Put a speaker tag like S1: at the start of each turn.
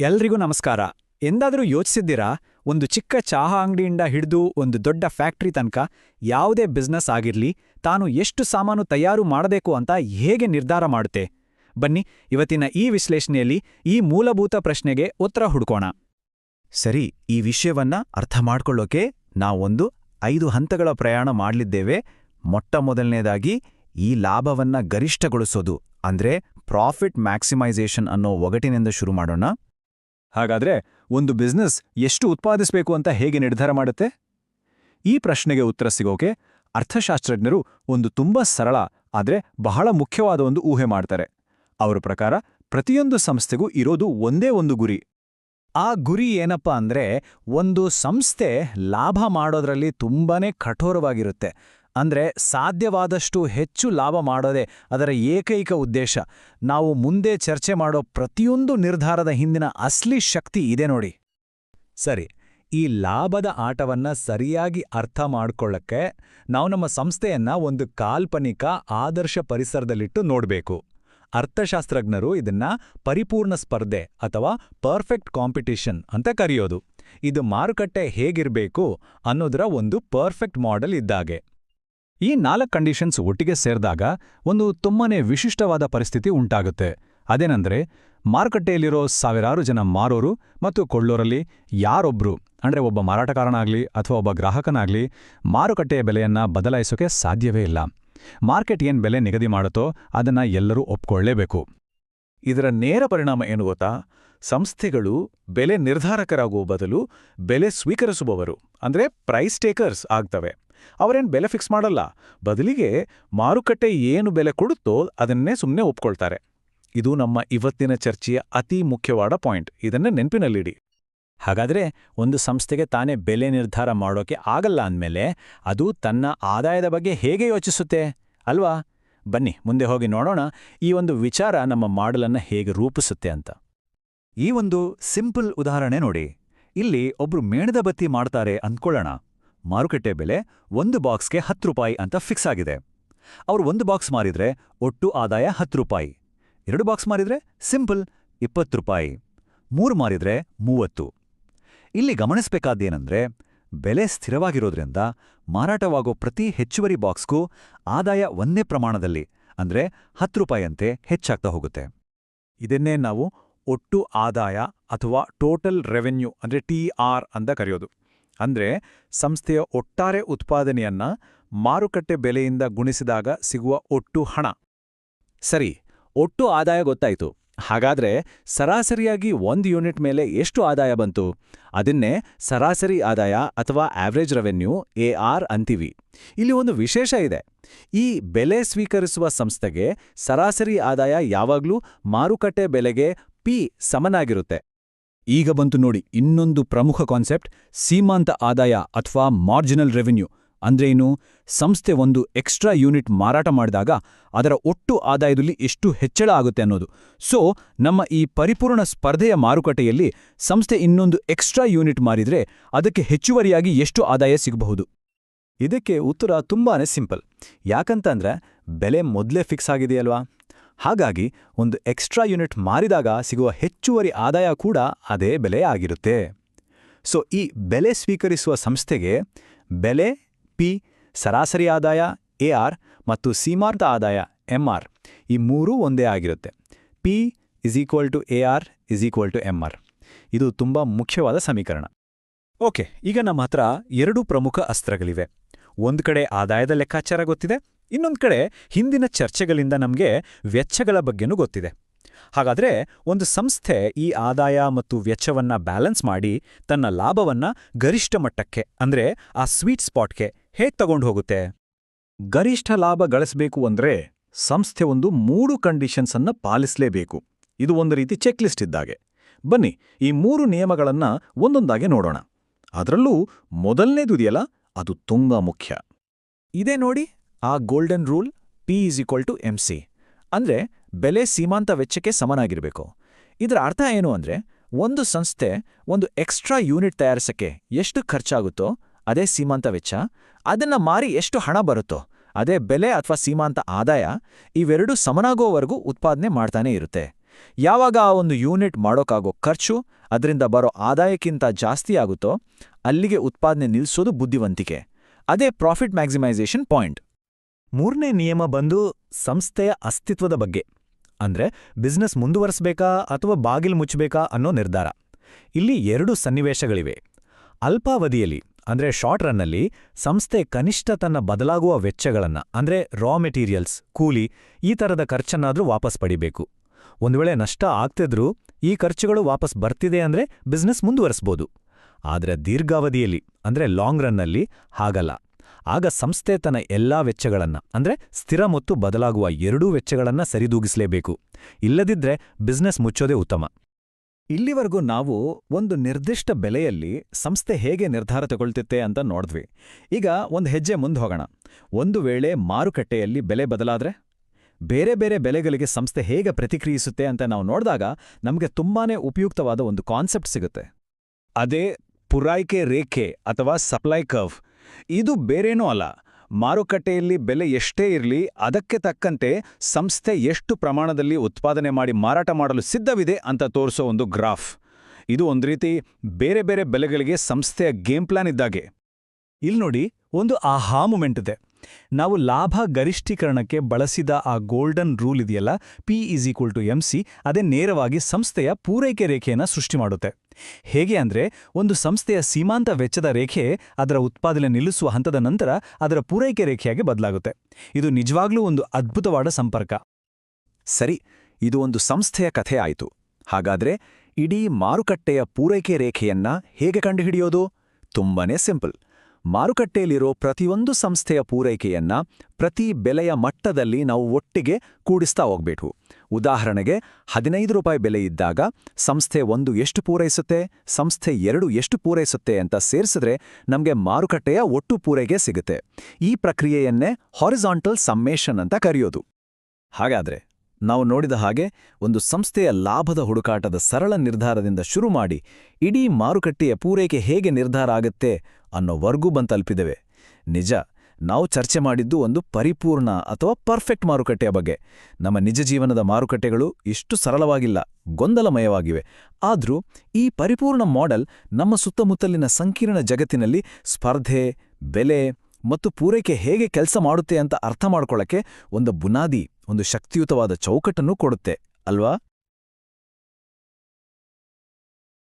S1: ಎಲ್ರಿಗೂ ನಮಸ್ಕಾರ. ಎಂದಾದರೂ ಯೋಚಿಸಿದ್ದೀರಾ? ಒಂದು ಚಿಕ್ಕ ಚಹಾ ಅಂಗಡಿಯಿಂದ ಹಿಡಿದು ಒಂದು ದೊಡ್ಡ ಫ್ಯಾಕ್ಟ್ರಿ ತನಕ ಯಾವುದೇ ಬಿಸ್ನೆಸ್ ಆಗಿರಲಿ, ತಾನು ಎಷ್ಟು ಸಾಮಾನು ತಯಾರು ಮಾಡಬೇಕು ಅಂತ ಹೇಗೆ ನಿರ್ಧಾರ ಮಾಡುತ್ತೆ? ಬನ್ನಿ, ಇವತ್ತಿನ ಈ ವಿಶ್ಲೇಷಣೆಯಲ್ಲಿ ಈ ಮೂಲಭೂತ ಪ್ರಶ್ನೆಗೆ ಉತ್ತರ ಹುಡುಕೋಣ.
S2: ಸರಿ, ಈ ವಿಷಯವನ್ನ ಅರ್ಥ ಮಾಡ್ಕೊಳ್ಳೋಕೆ ನಾವೊಂದು ಐದು ಹಂತಗಳ ಪ್ರಯಾಣ ಮಾಡಲಿದ್ದೇವೆ. ಮೊಟ್ಟ ಮೊದಲನೇದಾಗಿ ಈ ಲಾಭವನ್ನ ಗರಿಷ್ಠಗೊಳಿಸೋದು, ಅಂದ್ರೆ ಪ್ರಾಫಿಟ್ ಮ್ಯಾಕ್ಸಿಮೈಸೇಷನ್ ಅನ್ನೋ ಒಗಟಿನಿಂದ ಶುರು ಮಾಡೋಣ.
S1: ಹಾಗಾದ್ರೆ ಒಂದು ಬಿಸ್ನೆಸ್ ಎಷ್ಟು ಉತ್ಪಾದಿಸಬೇಕು ಅಂತ ಹೇಗೆ ನಿರ್ಧಾರ ಮಾಡುತ್ತೆ? ಈ ಪ್ರಶ್ನೆಗೆ ಉತ್ತರ ಸಿಗೋಕೆ ಅರ್ಥಶಾಸ್ತ್ರಜ್ಞರು ಒಂದು ತುಂಬಾ ಸರಳ, ಆದ್ರೆ ಬಹಳ ಮುಖ್ಯವಾದ ಒಂದು ಊಹೆ ಮಾಡ್ತಾರೆ. ಅವರ ಪ್ರಕಾರ ಪ್ರತಿಯೊಂದು ಸಂಸ್ಥೆಗೂ ಇರೋದು ಒಂದೇ ಒಂದು ಗುರಿ.
S2: ಆ ಗುರಿ ಏನಪ್ಪ ಅಂದ್ರೆ ಒಂದು ಸಂಸ್ಥೆ ಲಾಭ ಮಾಡೋದ್ರಲ್ಲಿ ತುಂಬಾನೇ ಕಠೋರವಾಗಿರುತ್ತೆ. ಅಂದ್ರೆ ಸಾಧ್ಯವಾದಷ್ಟು ಹೆಚ್ಚು ಲಾಭ ಮಾಡೋದೇ ಅದರ ಏಕೈಕ ಉದ್ದೇಶ. ನಾವು ಮುಂದೆ ಚರ್ಚೆ ಮಾಡೋ ಪ್ರತಿಯೊಂದು ನಿರ್ಧಾರದ ಹಿಂದಿನ ಅಸ್ಲಿ ಶಕ್ತಿ ಇದೆ ನೋಡಿ. ಸರಿ, ಈ ಲಾಭದ ಆಟವನ್ನ ಸರಿಯಾಗಿ ಅರ್ಥ ಮಾಡ್ಕೊಳ್ಳಕ್ಕೆ ನಾವು ನಮ್ಮ ಸಂಸ್ಥೆಯನ್ನ ಒಂದು ಕಾಲ್ಪನಿಕ, ಆದರ್ಶ ಪರಿಸರದಲ್ಲಿಟ್ಟು ನೋಡಬೇಕು. ಅರ್ಥಶಾಸ್ತ್ರಜ್ಞರು ಇದನ್ನ ಪರಿಪೂರ್ಣ ಸ್ಪರ್ಧೆ ಅಥವಾ ಪರ್ಫೆಕ್ಟ್ ಕಾಂಪಿಟಿಷನ್ ಅಂತ ಕರೆಯೋದು. ಇದು ಮಾರುಕಟ್ಟೆ ಹೇಗಿರಬೇಕು ಅನ್ನೋದರ ಒಂದು ಪರ್ಫೆಕ್ಟ್ ಮಾಡೆಲ್ ಇದ್ದಾಗೆ.
S1: ಈ ನಾಲ್ಕು ಕಂಡೀಷನ್ಸ್ ಒಟ್ಟಿಗೆ ಸೇರಿದಾಗ ಒಂದು ತುಂಬಾನೇ ವಿಶಿಷ್ಟವಾದ ಪರಿಸ್ಥಿತಿ ಉಂಟಾಗುತ್ತೆ. ಅದೇನಂದ್ರೆ, ಮಾರುಕಟ್ಟೆಯಲ್ಲಿರೋ ಸಾವಿರಾರು ಜನ ಮಾರೋರು ಮತ್ತು ಕೊಳ್ಳೋರಲ್ಲಿ ಯಾರೊಬ್ರು, ಅಂದ್ರೆ ಒಬ್ಬ ಮಾರಾಟಗಾರನಾಗಲಿ ಅಥವಾ ಒಬ್ಬ ಗ್ರಾಹಕನಾಗ್ಲಿ ಮಾರುಕಟ್ಟೆಯ ಬೆಲೆಯನ್ನು ಬದಲಾಯಿಸೋಕೆ ಸಾಧ್ಯವೇ ಇಲ್ಲ. ಮಾರ್ಕೆಟ್ ಏನ್ ಬೆಲೆ ನಿಗದಿ ಮಾಡುತ್ತೋ ಅದನ್ನ ಎಲ್ಲರೂ ಒಪ್ಕೊಳ್ಳೇಬೇಕು.
S2: ಇದರ ನೇರ ಪರಿಣಾಮ ಏನು ಗೊತ್ತಾ? ಸಂಸ್ಥೆಗಳು ಬೆಲೆ ನಿರ್ಧಾರಕರಾಗುವ ಬದಲು ಬೆಲೆ ಸ್ವೀಕರಿಸುವವರು, ಅಂದ್ರೆ ಪ್ರೈಸ್ ಟೇಕರ್ಸ್ ಆಗ್ತವೆ. ಅವರೇನ್ ಬೆಲೆ ಫಿಕ್ಸ್ ಮಾಡಲ್ಲ. ಬದಲಿಗೆ ಮಾರುಕಟ್ಟೆ ಏನು ಬೆಲೆ ಕೊಡುತ್ತೋ ಅದನ್ನೇ ಸುಮ್ಮನೆ ಒಪ್ಕೊಳ್ತಾರೆ. ಇದು ನಮ್ಮ ಇವತ್ತಿನ ಚರ್ಚೆಯ ಅತಿ ಮುಖ್ಯವಾದ ಪಾಯಿಂಟ್. ಇದನ್ನೇ ನೆನಪಿನಲ್ಲಿಡಿ.
S1: ಹಾಗಾದ್ರೆ ಒಂದು ಸಂಸ್ಥೆಗೆ ತಾನೇ ಬೆಲೆ ನಿರ್ಧಾರ ಮಾಡೋಕೆ ಆಗಲ್ಲ ಅಂದಮೇಲೆ ಅದು ತನ್ನ ಆದಾಯದ ಬಗ್ಗೆ ಹೇಗೆ ಯೋಚಿಸುತ್ತೆ? ಅಲ್ವಾ? ಬನ್ನಿ, ಮುಂದೆ ಹೋಗಿ ನೋಡೋಣ ಈ ಒಂದು ವಿಚಾರ ನಮ್ಮ ಮಾಡಲನ್ನು ಹೇಗೆ ರೂಪಿಸುತ್ತೆ ಅಂತ.
S2: ಈ ಒಂದು ಸಿಂಪಲ್ ಉದಾಹರಣೆ ನೋಡಿ. ಇಲ್ಲಿ ಒಬ್ರು ಮೇಣದ ಬತ್ತಿ ಮಾಡ್ತಾರೆ ಅಂದ್ಕೊಳ್ಳೋಣ. ಮಾರುಕಟ್ಟೆ ಬೆಲೆ ಒಂದು ಬಾಕ್ಸ್ಗೆ ಹತ್ತು ರೂಪಾಯಿ ಅಂತ ಫಿಕ್ಸ್ ಆಗಿದೆ. ಅವರು ಒಂದು ಬಾಕ್ಸ್ ಮಾರಿದ್ರೆ ಒಟ್ಟು ಆದಾಯ ಹತ್ತು ರೂಪಾಯಿ. ಎರಡು ಬಾಕ್ಸ್ ಮಾರಿದ್ರೆ ಸಿಂಪಲ್ ಇಪ್ಪತ್ತು ರೂಪಾಯಿ. ಮೂರು ಮಾರಿದ್ರೆ ಮೂವತ್ತು. ಇಲ್ಲಿ ಗಮನಿಸಬೇಕಾದ್ದೇನೆಂದರೆ ಬೆಲೆ ಸ್ಥಿರವಾಗಿರೋದ್ರಿಂದ ಮಾರಾಟವಾಗೋ ಪ್ರತಿ ಹೆಚ್ಚುವರಿ ಬಾಕ್ಸ್ಗೂ ಆದಾಯ ಒಂದೇ ಪ್ರಮಾಣದಲ್ಲಿ, ಅಂದ್ರೆ ಹತ್ತು ರೂಪಾಯಿಯಂತೆ ಹೆಚ್ಚಾಗ್ತಾ ಹೋಗುತ್ತೆ. ಇದನ್ನೇ ನಾವು ಒಟ್ಟು ಆದಾಯ ಅಥವಾ ಟೋಟಲ್ ರೆವೆನ್ಯೂ, ಅಂದ್ರೆ ಟಿ ಆರ್ ಅಂತ ಕರೆಯೋದು. ಅಂದ್ರೆ ಸಂಸ್ಥೆಯ ಒಟ್ಟಾರೆ ಉತ್ಪಾದನೆಯನ್ನ ಮಾರುಕಟ್ಟೆ ಬೆಲೆಯಿಂದ ಗುಣಿಸಿದಾಗ ಸಿಗುವ ಒಟ್ಟು ಹಣ.
S1: ಸರಿ, ಒಟ್ಟು ಆದಾಯ ಗೊತ್ತಾಯಿತು. ಹಾಗಾದ್ರೆ ಸರಾಸರಿಯಾಗಿ ಒಂದು ಯೂನಿಟ್ ಮೇಲೆ ಎಷ್ಟು ಆದಾಯ ಬಂತು? ಅದನ್ನೇ ಸರಾಸರಿ ಆದಾಯ ಅಥವಾ ಆವ್ರೇಜ್ ರೆವೆನ್ಯೂ ಎ ಆರ್ ಅಂತೀವಿ. ಇಲ್ಲಿ ಒಂದು ವಿಶೇಷ ಇದೆ. ಈ ಬೆಲೆ ಸ್ವೀಕರಿಸುವ ಸಂಸ್ಥೆಗೆ ಸರಾಸರಿ ಆದಾಯ ಯಾವಾಗ್ಲೂ ಮಾರುಕಟ್ಟೆ ಬೆಲೆಗೆ ಪಿ ಸಮನಾಗಿರುತ್ತೆ. ಈಗ ಬಂತು ನೋಡಿ, ಇನ್ನೊಂದು ಪ್ರಮುಖ ಕಾನ್ಸೆಪ್ಟ್, ಸೀಮಾಂತ ಆದಾಯ ಅಥವಾ ಮಾರ್ಜಿನಲ್ ರೆವೆನ್ಯೂ. ಅಂದ್ರೇನು ಸಂಸ್ಥೆ ಒಂದು ಎಕ್ಸ್ಟ್ರಾ ಯೂನಿಟ್ ಮಾರಾಟ ಮಾಡಿದಾಗ ಅದರ ಒಟ್ಟು ಆದಾಯದಲ್ಲಿ ಎಷ್ಟು ಹೆಚ್ಚಳ ಆಗುತ್ತೆ ಅನ್ನೋದು. ಸೊ, ನಮ್ಮ ಈ ಪರಿಪೂರ್ಣ ಸ್ಪರ್ಧೆಯ ಮಾರುಕಟ್ಟೆಯಲ್ಲಿ ಸಂಸ್ಥೆ ಇನ್ನೊಂದು ಎಕ್ಸ್ಟ್ರಾ ಯೂನಿಟ್ ಮಾರಿದರೆ ಅದಕ್ಕೆ ಹೆಚ್ಚುವರಿಯಾಗಿ ಎಷ್ಟು ಆದಾಯ ಸಿಗಬಹುದು?
S2: ಇದಕ್ಕೆ ಉತ್ತರ ತುಂಬಾನೇ ಸಿಂಪಲ್. ಯಾಕಂತಂದ್ರೆ, ಬೆಲೆ ಮೊದಲೇ ಫಿಕ್ಸ್ ಆಗಿದೆಯಲ್ವಾ? ಹಾಗಾಗಿ ಒಂದು ಎಕ್ಸ್ಟ್ರಾ ಯೂನಿಟ್ ಮಾರಿದಾಗ ಸಿಗುವ ಹೆಚ್ಚುವರಿ ಆದಾಯ ಕೂಡ ಅದೇ ಬೆಲೆ ಆಗಿರುತ್ತೆ. ಸೊ, ಈ ಬೆಲೆ ಸ್ವೀಕರಿಸುವ ಸಂಸ್ಥೆಗೆ ಬೆಲೆ ಪಿ ಸರಾಸರಿ ಆದಾಯ ಎ ಮತ್ತು ಸೀಮಾಂತ ಆದಾಯ ಎಂ ಈ ಮೂರೂ ಒಂದೇ ಆಗಿರುತ್ತೆ. P is equal to A R is equal to M R ಇದು ತುಂಬ ಮುಖ್ಯವಾದ ಸಮೀಕರಣ. ಓಕೆ, ಈಗ ನಮ್ಮ ಹತ್ರ ಎರಡು ಪ್ರಮುಖ ಅಸ್ತ್ರಗಳಿವೆ. ಒಂದು ಕಡೆ ಆದಾಯದ ಲೆಕ್ಕಾಚಾರ ಗೊತ್ತಿದೆ ಇನ್ನೊಂದು ಕಡೆ ಹಿಂದಿನ ಚರ್ಚೆಗಳಿಂದ ನಮಗೆ ವೆಚ್ಚಗಳ ಬಗ್ಗೆನೂ ಗೊತ್ತಿದೆ. ಹಾಗಾದ್ರೆ ಒಂದು ಸಂಸ್ಥೆ ಈ ಆದಾಯ ಮತ್ತು ವೆಚ್ಚವನ್ನ ಬ್ಯಾಲೆನ್ಸ್ ಮಾಡಿ ತನ್ನ ಲಾಭವನ್ನ ಗರಿಷ್ಠ ಮಟ್ಟಕ್ಕೆ ಅಂದ್ರೆ ಆ ಸ್ವೀಟ್ ಸ್ಪಾಟ್ಗೆ ಹೇಗೆ ತಗೊಂಡು ಹೋಗುತ್ತೆ? ಗರಿಷ್ಠ ಲಾಭ ಗಳಿಸಬೇಕು ಅಂದ್ರೆ ಸಂಸ್ಥೆ ಒಂದು ಮೂರು ಕಂಡೀಷನ್ಸ್ ಅನ್ನ ಪಾಲಿಸಲೇಬೇಕು. ಇದು ಒಂದು ರೀತಿ ಚೆಕ್ ಲಿಸ್ಟ್ ಇದ್ದಾಗೆ. ಬನ್ನಿ ಈ ಮೂರು ನಿಯಮಗಳನ್ನ ಒಂದೊಂದಾಗೆ ನೋಡೋಣ. ಅದರಲ್ಲೂ ಮೊದಲನೇದು ಇದೆಯಲ್ಲ ಅದು ತುಂಬ ಮುಖ್ಯ. ಇದೇ ನೋಡಿ. ಆ golden rule P is equal to M C ಅಂದ್ರೆ ಬೆಲೆ ಸೀಮಾಂತ ವೆಚ್ಚಕ್ಕೆ ಸಮನಾಗಿರಬೇಕು. ಇದರ ಅರ್ಥ ಏನು ಅಂದ್ರೆ, ಒಂದು ಸಂಸ್ಥೆ ಒಂದು ಎಕ್ಸ್ಟ್ರಾ ಯೂನಿಟ್ ತಯಾರಿಸಕ್ಕೆ ಎಷ್ಟು ಖರ್ಚಾಗುತ್ತೋ ಅದೇ ಸೀಮಾಂತ ವೆಚ್ಚ, ಅದನ್ನ ಮಾರಿ ಎಷ್ಟು ಹಣ ಬರುತ್ತೋ ಅದೇ ಬೆಲೆ ಅಥವಾ ಸೀಮಾಂತ ಆದಾಯ ಇವೆರಡೂ ಸಮನಾಗೋವರೆಗೂ ಉತ್ಪಾದನೆ ಮಾಡ್ತಾನೇ ಇರುತ್ತೆ.
S1: ಯಾವಾಗ ಆ ಒಂದು ಯೂನಿಟ್ ಮಾಡೋಕ್ಕಾಗೋ ಖರ್ಚು, ಅದರಿಂದ ಬರೋ ಆದಾಯಕ್ಕಿಂತ ಜಾಸ್ತಿ ಆಗುತ್ತೋ ಅಲ್ಲಿಗೆ ಉತ್ಪಾದನೆ ನಿಲ್ಲಿಸೋದು ಬುದ್ಧಿವಂತಿಕೆ. ಅದೇ ಪ್ರಾಫಿಟ್ ಮ್ಯಾಕ್ಸಿಮೈಸೇಷನ್ ಪಾಯಿಂಟ್
S2: ಮೂರನೇ ನಿಯಮ ಬಂದು ಸಂಸ್ಥೆಯ ಅಸ್ತಿತ್ವದ ಬಗ್ಗೆ, ಅಂದ್ರೆ ಬಿಸ್ನೆಸ್ ಮುಂದುವರಿಸಬೇಕಾ ಅಥವಾ ಬಾಗಿಲು ಮುಚ್ಚಬೇಕಾ ಅನ್ನೋ ನಿರ್ಧಾರ. ಇಲ್ಲಿ ಎರಡು ಸನ್ನಿವೇಶಗಳಿವೆ. ಅಲ್ಪಾವಧಿಯಲ್ಲಿ, ಅಂದ್ರೆ ಶಾರ್ಟ್ ರನ್ನಲ್ಲಿ ಸಂಸ್ಥೆ ಕನಿಷ್ಠ ತನ್ನ ಬದಲಾಗುವ ವೆಚ್ಚಗಳನ್ನ, ಅಂದ್ರೆ ರಾ ಮೆಟೀರಿಯಲ್ಸ್ ಕೂಲಿ, ಈ ಥರದ ಖರ್ಚನ್ನಾದರೂ ವಾಪಸ್ ಪಡಿಬೇಕು. ಒಂದು ವೇಳೆ ನಷ್ಟ ಆಗ್ತಿದ್ರೂ ಈ ಖರ್ಚುಗಳು ವಾಪಸ್ ಬರ್ತಿದೆ ಅಂದ್ರೆ ಬಿಸ್ನೆಸ್ ಮುಂದುವರಿಸ್ಬೋದು. ಆದರೆ ದೀರ್ಘಾವಧಿಯಲ್ಲಿ, ಅಂದ್ರೆ ಲಾಂಗ್ ರನ್ನಲ್ಲಿ ಹಾಗಲ್ಲ. ಆಗ ಸಂಸ್ಥೆ ತನ್ನ ಎಲ್ಲಾ ವೆಚ್ಚಗಳನ್ನ, ಅಂದ್ರೆ ಸ್ಥಿರ ಮತ್ತು ಬದಲಾಗುವ ಎರಡೂ ವೆಚ್ಚಗಳನ್ನ ಸರಿದೂಗಿಸಲೇಬೇಕು. ಇಲ್ಲದಿದ್ರೆ ಬಿಸ್ನೆಸ್ ಮುಚ್ಚೋದೇ ಉತ್ತಮ.
S1: ಇಲ್ಲಿವರೆಗೂ ನಾವು ಒಂದು ನಿರ್ದಿಷ್ಟ ಬೆಲೆಯಲ್ಲಿ ಸಂಸ್ಥೆ ಹೇಗೆ ನಿರ್ಧಾರ ತಗೊಳ್ತಿತ್ತೆ ಅಂತ ನೋಡಿದ್ವಿ. ಈಗ ಒಂದು ಹೆಜ್ಜೆ ಮುಂದೆ ಹೋಗೋಣ. ಒಂದು ವೇಳೆ ಮಾರುಕಟ್ಟೆಯಲ್ಲಿ ಬೆಲೆ ಬದಲಾದ್ರೆ? ಬೇರೆ ಬೇರೆ ಬೆಲೆಗಳಿಗೆ ಸಂಸ್ಥೆ ಹೇಗೆ ಪ್ರತಿಕ್ರಿಯಿಸುತ್ತೆ ಅಂತ ನಾವು ನೋಡಿದಾಗ ನಮಗೆ ತುಂಬಾನೇ ಉಪಯುಕ್ತವಾದ ಒಂದು ಕಾನ್ಸೆಪ್ಟ್ ಸಿಗುತ್ತೆ. ಅದೇ ಪುರಾಯ್ಕೆ ರೇಖೆ ಅಥವಾ ಸಪ್ಲೈ ಕರ್ವ್. ಇದು ಬೇರೇನೂ ಅಲ್ಲ. ಮಾರುಕಟ್ಟೆಯಲ್ಲಿ ಬೆಲೆ ಎಷ್ಟೇ ಇರಲಿ, ಅದಕ್ಕೆ ತಕ್ಕಂತೆ ಸಂಸ್ಥೆ ಎಷ್ಟು ಪ್ರಮಾಣದಲ್ಲಿ ಉತ್ಪಾದನೆ ಮಾಡಿ ಮಾರಾಟ ಮಾಡಲು ಸಿದ್ಧವಿದೆ ಅಂತ ತೋರಿಸೋ ಒಂದು ಗ್ರಾಫ್. ಇದು ಒಂದು ರೀತಿ ಬೇರೆ ಬೇರೆ ಬೆಲೆಗಳಿಗೆ ಸಂಸ್ಥೆಯ ಗೇಮ್ ಪ್ಲಾನ್ ಇದ್ದಾಗೆ.
S2: ಇಲ್ಲಿ ನೋಡಿ, ಒಂದು ಆಹಾ ಮೂಮೆಂಟ್ ಇದೆ. ನಾವು ಲಾಭ ಗರಿಷ್ಠೀಕರಣಕ್ಕೆ ಬಳಸಿದ ಆ ಗೋಲ್ಡನ್ ರೂಲ್ ಇದೆಯಲ್ಲ P is equal to M C ಅದೇ ನೇರವಾಗಿ ಸಂಸ್ಥೆಯ ಪೂರೈಕೆ ರೇಖೆಯನ್ನು ಸೃಷ್ಟಿ ಮಾಡುತ್ತೆ. ಹೇಗೆ ಅಂದ್ರೆ ಒಂದು ಸಂಸ್ಥೆಯ ಸೀಮಾಂತ ವೆಚ್ಚದ ರೇಖೆ ಅದರ ಉತ್ಪಾದನೆ ನಿಲ್ಲಿಸುವ ಹಂತದ ನಂತರ ಅದರ ಪೂರೈಕೆ ರೇಖೆಯಾಗಿ ಬದಲಾಗುತ್ತೆ. ಇದು ನಿಜವಾಗ್ಲೂ ಒಂದು ಅದ್ಭುತವಾದ ಸಂಪರ್ಕ.
S1: ಸರಿ, ಇದು ಒಂದು ಸಂಸ್ಥೆಯ ಕಥೆ ಆಯಿತು. ಹಾಗಾದ್ರೆ ಇಡೀ ಮಾರುಕಟ್ಟೆಯ ಪೂರೈಕೆ ರೇಖೆಯನ್ನ ಹೇಗೆ ಕಂಡುಹಿಡಿಯೋದು? ತುಂಬಾನೇ ಸಿಂಪಲ್. ಮಾರುಕಟ್ಟೆಯಲ್ಲಿರೋ ಪ್ರತಿಯೊಂದು ಸಂಸ್ಥೆಯ ಪೂರೈಕೆಯನ್ನ ಪ್ರತಿ ಬೆಲೆಯ ಮಟ್ಟದಲ್ಲಿ ನಾವು ಒಟ್ಟಿಗೆ ಕೂಡಿಸ್ತಾ ಹೋಗ್ಬೇಕು. ಉದಾಹರಣೆಗೆ, ಹದಿನೈದು ರೂಪಾಯಿ ಬೆಲೆ ಇದ್ದಾಗ ಸಂಸ್ಥೆ ಒಂದು ಎಷ್ಟು ಪೂರೈಸುತ್ತೆ, ಸಂಸ್ಥೆ ಎರಡು ಎಷ್ಟು ಪೂರೈಸುತ್ತೆ ಅಂತ ಸೇರಿಸಿದ್ರೆ ನಮಗೆ ಮಾರುಕಟ್ಟೆಯ ಒಟ್ಟು ಪೂರೈಕೆ ಸಿಗುತ್ತೆ. ಈ ಪ್ರಕ್ರಿಯೆಯನ್ನೇ ಹಾರಿಸಾಂಟಲ್ ಸಮ್ಮೇಷನ್ ಅಂತ ಕರೆಯೋದು. ಹಾಗಾದ್ರೆ ನಾವು ನೋಡಿದ ಹಾಗೆ ಒಂದು ಸಂಸ್ಥೆಯ ಲಾಭದ ಹುಡುಕಾಟದ ಸರಳ ನಿರ್ಧಾರದಿಂದ ಶುರು ಮಾಡಿ ಇಡೀ ಮಾರುಕಟ್ಟೆಯ ಪೂರೈಕೆ ಹೇಗೆ ನಿರ್ಧಾರ ಆಗುತ್ತೆ ಅನ್ನೋವರೆಗೂ ಬಂದು ತಲುಪಿದೆವೆ ನಿಜ, ನಾವು ಚರ್ಚೆ ಮಾಡಿದ್ದು ಒಂದು ಪರಿಪೂರ್ಣ ಅಥವಾ ಪರ್ಫೆಕ್ಟ್ ಮಾರುಕಟ್ಟೆಯ ಬಗ್ಗೆ. ನಮ್ಮ ನಿಜ ಜೀವನದ ಮಾರುಕಟ್ಟೆಗಳು ಇಷ್ಟು ಸರಳವಾಗಿಲ್ಲ, ಗೊಂದಲಮಯವಾಗಿವೆ. ಆದರೂ ಈ ಪರಿಪೂರ್ಣ ಮಾಡೆಲ್ ನಮ್ಮ ಸುತ್ತಮುತ್ತಲಿನ ಸಂಕೀರ್ಣ ಜಗತ್ತಿನಲ್ಲಿ ಸ್ಪರ್ಧೆ, ಬೆಲೆ ಮತ್ತು ಪೂರೈಕೆ ಹೇಗೆ ಕೆಲಸ ಮಾಡುತ್ತೆ ಅಂತ ಅರ್ಥ ಮಾಡಿಕೊಳ್ಳಕ್ಕೆ ಒಂದು ಬುನಾದಿ ಒಂದು ಶಕ್ತಿಯುತವಾದ ಚೌಕಟ್ಟನ್ನು ಕೊಡುತ್ತೆ ಅಲ್ವಾ?